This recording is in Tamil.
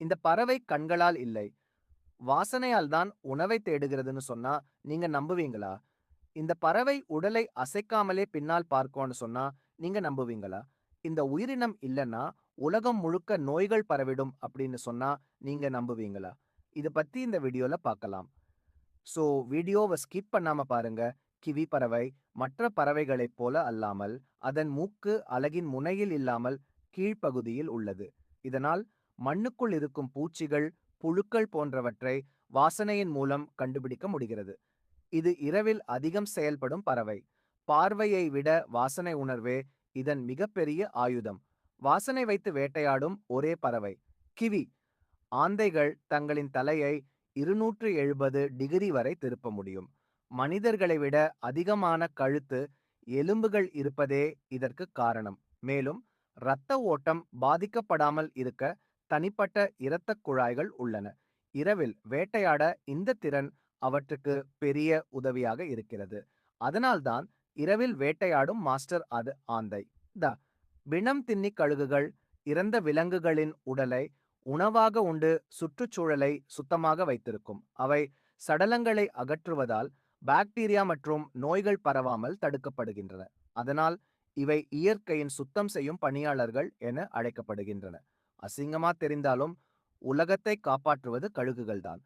இந்த பறவை கண்களால் இல்லை. வாசனையால் தான் உணவை தேடுகிறதுன்னு சொன்னா நீங்க நம்புவீங்களா? இந்த பறவை உடலை அசைக்காமலே பின்னால் பார்க்கும்னு சொன்னா நீங்க நம்புவீங்களா? இந்த உயிரினம் இல்லைன்னா உலகம் முழுக்க நோய்கள் பரவிடும் அப்படின்னு சொன்னா நீங்க நம்புவீங்களா? இத பத்தி இந்த வீடியோல பார்க்கலாம் ஸோ வீடியோவை ஸ்கிப் பண்ணாம பாருங்க. கிவி பறவை மற்ற பறவைகளைப் போல அல்லாமல் அதன் மூக்கு அலகின் முனையில் இல்லாமல் கீழ்ப்பகுதியில் உள்ளது. இதனால் மண்ணுக்குள் இருக்கும் பூச்சிகள் புழுக்கள் போன்றவற்றை வாசனையின் மூலம் கண்டுபிடிக்க முடிகிறது. இது இரவில் அதிகம் செயல்படும் பறவை. பார்வையை விட வாசனை உணர்வே இதன் மிகப்பெரிய ஆயுதம். வாசனை வைத்து வேட்டையாடும் ஒரே பறவை கிவி. ஆந்தைகள் தங்களின் தலையை இருநூற்று எழுபது டிகிரி வரை திருப்ப முடியும். மனிதர்களை விட அதிகமான கழுத்து எலும்புகள் இருப்பதே இதற்கு காரணம். மேலும் இரத்த ஓட்டம் பாதிக்கப்படாமல் இருக்க தனிப்பட்ட இரத்தக் குழாய்கள் உள்ளன. இரவில் வேட்டையாட இந்த திறன் அவற்றுக்கு பெரிய உதவியாக இருக்கிறது. அதனால்தான் இரவில் வேட்டையாடும் மாஸ்டர் அது ஆந்தை. த பிணம் தின்னி கழுகுகள் இறந்த விலங்குகளின் உடலை உணவாக உண்டு சுற்றுச்சூழலை சுத்தமாக வைத்திருக்கும். அவை சடலங்களை அகற்றுவதால் பாக்டீரியா மற்றும் நோய்கள் பரவாமல் தடுக்கப்படுகின்றன. அதனால் இவை இயற்கையின் சுத்தம் செய்யும் பணியாளர்கள் என அழைக்கப்படுகின்றன. அசிங்கமா தெரிந்தாலும் உலகத்தை காப்பாற்றுவது கழுகுகள்தான்.